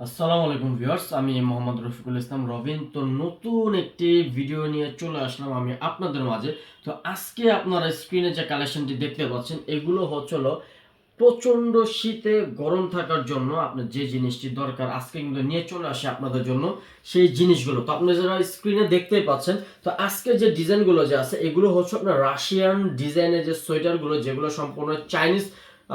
আসসালামু আলাইকুম ভিউয়ার্স, আমি মোহাম্মদ রফিকুল ইসলাম রবিন। তো নতুন একটি ভিডিও নিয়ে চলে আসলাম আমি আপনাদের মাঝে। তো আজকে আপনারা স্ক্রিনে যে কালেকশনটি দেখতে পাচ্ছেন, এগুলো হচ্ছিল প্রচণ্ড শীতে গরম থাকার জন্য আপনার যে জিনিসটি দরকার আজকে কিন্তু নিয়ে চলে আসে আপনাদের জন্য সেই জিনিসগুলো। তো আপনারা যারা স্ক্রিনে দেখতেই পাচ্ছেন, তো আজকে যে ডিজাইনগুলো যে আছে, এগুলো হচ্ছে আপনার রাশিয়ান ডিজাইনের যে সোয়েটারগুলো যেগুলো সম্পূর্ণ চাইনিজ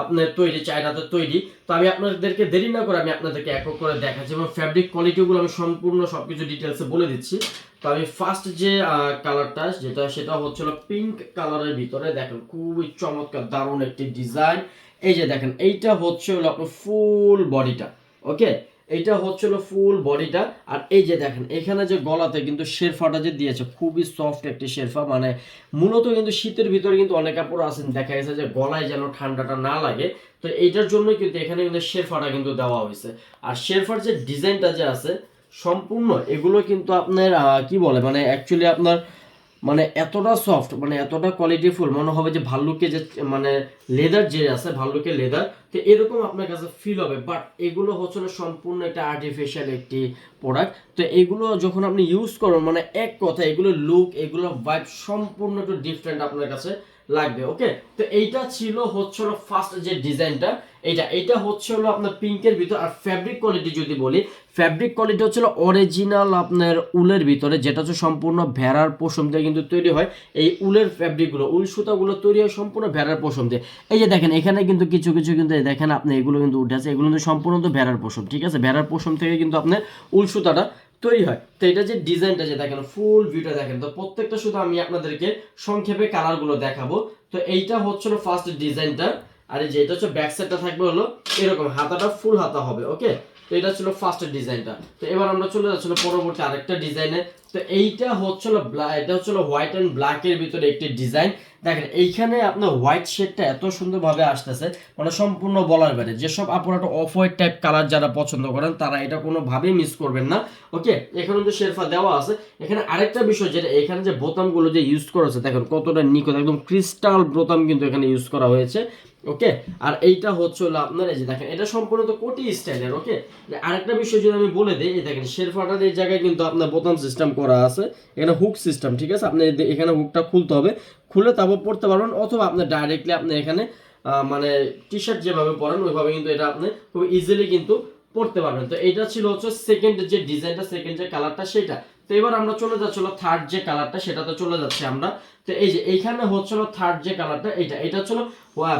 আপনার তৈরি চায়নাতে তৈরি। তো আমি আপনাদেরকে দেরি না করে আমি আপনাদেরকে এক এক করে দেখাচ্ছি এবং ফ্যাব্রিক কোয়ালিটিগুলো আমি সম্পূর্ণ সব কিছু ডিটেলসে বলে দিচ্ছি। তো আমি ফার্স্ট যে কালারটা যেটা, সেটা হচ্ছিল পিঙ্ক কালারের ভিতরে দেখেন খুবই চমৎকার, দারুণ একটি ডিজাইন এই যে দেখেন, এইটা হচ্ছে হলো আপনার ফুল বডিটা ওকে এইটা হচ্ছিল ফুল বডিটা আর এই যে দেখেন, এখানে যে গলাতে কিন্তু শেরফাটা যে দিয়েছে, খুবই সফট একটি শেরফা। মানে মূলত কিন্তু শীতের ভিতরে কিন্তু অনেক কাপড় আছেন দেখা গেছে যে গলায় যেন ঠান্ডাটা না লাগে। তো এইটার জন্য কিন্তু এখানে কিন্তু শেরফাটা কিন্তু দেওয়া হয়েছে। আর শেরফার যে ডিজাইনটা যে আছে, সম্পূর্ণ এগুলো কিন্তু আপনার কি বলে মানে অ্যাকচুয়ালি আপনার মানে এতটা সফট মানে এতটা কোয়ালিটিফুল মনে হবে যে ভাল্লুকে যে মানে লেদার যে আছে ভাল্লুকের লেদার তো এরকম আপনার কাছে ফিল হবে। বাট এগুলো হচ্ছে না সম্পূর্ণ একটা আর্টিফিশিয়াল একটি প্রোডাক্ট তো এগুলো যখন আপনি ইউজ করুন মানে এক কথা, এগুলো লুক এগুলো ভাইব সম্পূর্ণ একটু ডিফারেন্ট আপনার কাছে লাগবে ওকে তো এইটা ছিল হচ্ছে ফার্স্ট যে ডিজাইনটা এইটা এটা হচ্ছে হলো আপনার পিঙ্কের ভিতর, আর ফ্যাব্রিক কোয়ালিটি যদি বলি ফ্যাব্রিক কোয়ালিটি হচ্ছে হলো অরিজিনাল আপনার উলের ভিতরে, যেটা হচ্ছে সম্পূর্ণ ভেড়ার পশম দিয়ে কিন্তু তৈরি হয়। এই উলের ফ্যাব্রিকগুলো উল সুতাগুলো তৈরি হয় সম্পূর্ণ ভেড়ার পশম দিয়ে। এই যে দেখেন, এখানে কিন্তু কিছু কিছু কিন্তু দেখেন আপনি, এগুলো কিন্তু উঠে আছে, এগুলো কিন্তু সম্পূর্ণ তো ভেড়ার পশম, ঠিক আছে? ভেড়ার পশম থেকে কিন্তু আপনার উল সুতাটা তৈরি হয়। তো এটা যে ডিজাইনটা যে দেখেন ফুল ভিউটা দেখেন, তো প্রত্যেকটা শুধু আমি আপনাদেরকে সংক্ষেপে কালারগুলো দেখাবো। তো এইটা হচ্ছিল ফার্স্ট ডিজাইনটা আর এই যে এটা হচ্ছে ব্যাক সাইডটা থাকবে হলো এরকম, হাতাটা ফুল হাতা হবে ওকে তো এটা ছিল ফার্স্ট ডিজাইনটা। তো এবার আমরা চলে যাচ্ছিল পরবর্তী আরেকটা ডিজাইনে। তো এইটা হচ্ছিল এটা হচ্ছিল হোয়াইট অ্যান্ড ব্ল্যাকের ভিতরে একটি ডিজাইন। দেখেন, এইখানে আপনার হোয়াইট শেডটা এত সুন্দরভাবে আসতেছে মানে সম্পূর্ণ বলার বাইরে। যেসব আপনারা একটা অফ হোয়াইট টাইপ কালার যারা পছন্দ করেন, তারা এটা কোনোভাবেই মিস করবেন না ওকে এখানে তো শেরফা দেওয়া আছে। এখানে আরেকটা বিষয় যেটা, এখানে যে বোতামগুলো যে ইউজ করেছে দেখেন কতটা নিখুঁত, একদম ক্রিস্টাল বোতাম কিন্তু এখানে ইউজ করা হয়েছে। ওকে আর এইটা হচ্ছে হলো আপনার এই যে দেখেন, এটা সম্পূর্ণ তো কোটি স্টাইলের ওকে আরেকটা বিষয় যদি আমি বলে দিই, এই দেখেন, শেরফাটার এই জায়গায় কিন্তু আপনার বোতাম সিস্টেম করা আছে, এখানে হুক সিস্টেম ঠিক আছে? আপনি এখানে হুকটা খুলতে হবে, খুলে তারপর পড়তে পারবেন, অথবা আপনি ডাইরেক্টলি আপনি এখানে মানে টি শার্ট যেভাবে পরেন, ওইভাবে কিন্তু এটা আপনি খুব ইজিলি কিন্তু পড়তে পারবেন। তো এটা ছিল হচ্ছে সেকেন্ড যে ডিজাইনটা সেকেন্ড যে কালারটা সেটা। তো এবার আমরা চলে যাচ্ছিল থার্ড যে কালারটা সেটাতে চলে যাচ্ছি আমরা। তো এই যে এইখানে হচ্ছিল থার্ড যে কালারটা এটা এটা হচ্ছিল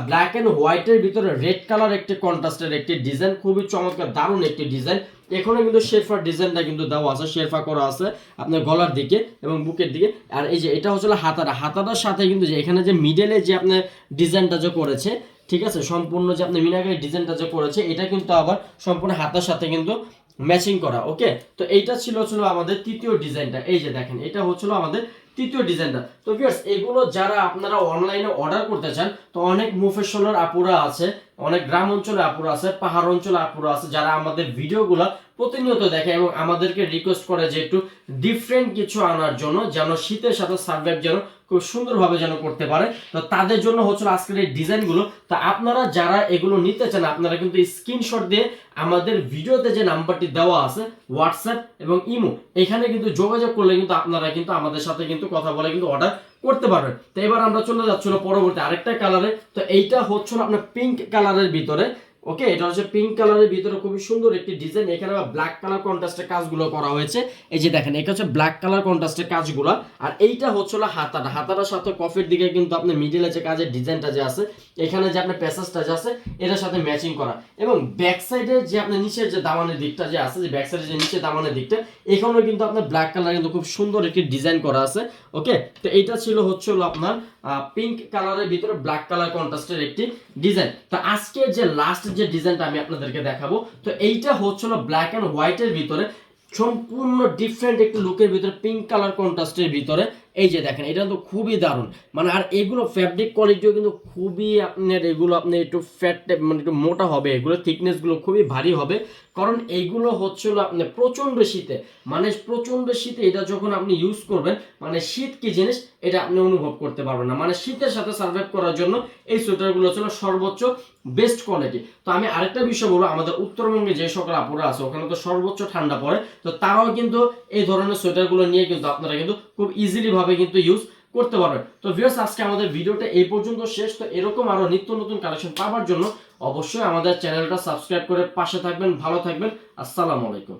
ব্ল্যাক এন্ড হোয়াইটের ভিতরে রেড কালার একটি কন্ট্রাস্টের একটি ডিজাইন খুবই চমৎকার, দারুণ একটি ডিজাইন এখানে কিন্তু শেরফার ডিজাইনটা কিন্তু দেওয়া আছে, শেরফা করা আছে আপনার গলার দিকে এবং বুকের দিকে। আর এই যে এটা হচ্ছিল হাতাটা, হাতাটার সাথে কিন্তু যে এখানে যে মিডলে যে আপনার ডিজাইনটা যে করেছে, ঠিক আছে? সম্পূর্ণ যে আপনি মিনাকারি ডিজাইনটা যে করেছে, এটা কিন্তু আবার সম্পূর্ণ হাতার সাথে কিন্তু ম্যাচিং করা ওকে তো এইটা ছিল ছিল আমাদের তৃতীয় ডিজাইনটা এই যে দেখেন, এটা হচ্ছিল আমাদের তৃতীয় ডিজাইনটা। তো ভিউয়ার্স এগুলো যারা আপনারা অনলাইনে অর্ডার করতে চান, তো অনেক মুফেশনাল আপুরা আছে, অনেক গ্রাম অঞ্চলে আপুরা আছে, পাহাড় অঞ্চলে আপুরা আছে, যারা আমাদের ভিডিওগুলো প্রতিনিয়ত দেখে এবং আমাদেরকে রিকোয়েস্ট করে যে একটু ডিফারেন্ট কিছু আনার জন্য, যেন শীতের সাথে সার্ভাইভ যেন খুব সুন্দরভাবে যেন করতে পারে। তো তাদের জন্য হচ্ছিল আজকের এই ডিজাইনগুলো। তো আপনারা যারা এগুলো নিতে চান, আপনারা কিন্তু স্ক্রিনশট দিয়ে আমাদের ভিডিওতে যে নাম্বারটি দেওয়া আছে হোয়াটসঅ্যাপ এবং ইমো এখানে কিন্তু যোগাযোগ করলে কিন্তু আপনারা কিন্তু আমাদের সাথে কিন্তু কথা বলে কিন্তু অর্ডার করতে পারবেন। তো এবার আমরা চলে যাচ্ছিল পরবর্তী আরেকটা কালারে তো এইটা হচ্ছিল আপনার পিঙ্ক কালারের ভিতরে। ওকে, এটা হচ্ছে পিঙ্ক কালারের ভিতরে খুবই সুন্দর একটি ডিজাইন এখানে আবার ব্ল্যাক কালার কন্ট্রাস্টের কাজগুলো করা হয়েছে। এই যে দেখেন, এটা হচ্ছে ব্ল্যাক কালার কন্ট্রাস্টের কাজগুলো। আর এইটা হচ্ছে হলো হাতাটা। হাতাটার সাথে কফির দিকে কিন্তু আপনি মিডিলে যে কাজের ডিজাইনটা যে আছে, এখানে যে আপনার প্যাসেজটা যে আছে, এটার সাথে ম্যাচিং করা। এবং ব্যাক সাইডে যে আপনার নিচের যে দামানের দিকটা যে আছে, যে ব্যাক সাইডে যে নিচে দামানের দিকটা, এখানেও কিন্তু আপনার ব্ল্যাক কালার কিন্তু খুব সুন্দর একটি ডিজাইন করা আছে। ওকে, তো এইটা ছিল হচ্ছে হলো আপনার পিঙ্ক কালারের ভিতরে ব্ল্যাক কালার কন্ট্রাস্টের একটি ডিজাইন তো আজকে যে লাস্ট যে ডিজাইনটা আমি আপনাদেরকে দেখাবো, তো এইটা হচ্ছিল ব্ল্যাক অ্যান্ড হোয়াইটের ভিতরে, সম্পূর্ণ ডিফারেন্ট একটি লুকের ভিতরে পিঙ্ক কালার কন্ট্রাস্টের ভিতরে এই যে দেখেন, এটা তো খুবই দারুণ। মানে আর এগুলো ফ্যাব্রিক কোয়ালিটিও কিন্তু খুবই আপনার এগুলো আপনি একটু ফ্যাট মানে একটু মোটা হবে, এগুলো থিকনেসগুলো খুবই ভারী হবে। কারণ এইগুলো হচ্ছিল আপনি প্রচণ্ড শীতে। মানে প্রচণ্ড শীতে এটা যখন আপনি ইউজ করবেন মানে শীত কি জিনিস, এটা আপনি অনুভব করতে পারবেন না। মানে শীতের সাথে সার্ভাইভ করার জন্য এই সোয়েটারগুলো ছিল সর্বোচ্চ বেস্ট কোয়ালিটি তো আমি আরেকটা বিষয় বলব, আমাদের উত্তরবঙ্গে যে সকল আপুরা আছে, ওখানে তো সর্বোচ্চ ঠান্ডা পড়ে, তো তারাও কিন্তু এই ধরনের সোয়েটারগুলো নিয়ে কিন্তু আপনারা কিন্তু খুব ইজিলি ভাবে কিন্তু ইউজ করতে পারবেন। তো ভিউয়ার্স আজকে আমাদের ভিডিওটা এই পর্যন্ত শেষ। তো এরকম আরও নিত্য নতুন কালেকশন পাওয়ার জন্য অবশ্যই আমাদের চ্যানেলটা সাবস্ক্রাইব করে পাশে থাকবেন, ভালো থাকবেন। আসসালামু আলাইকুম।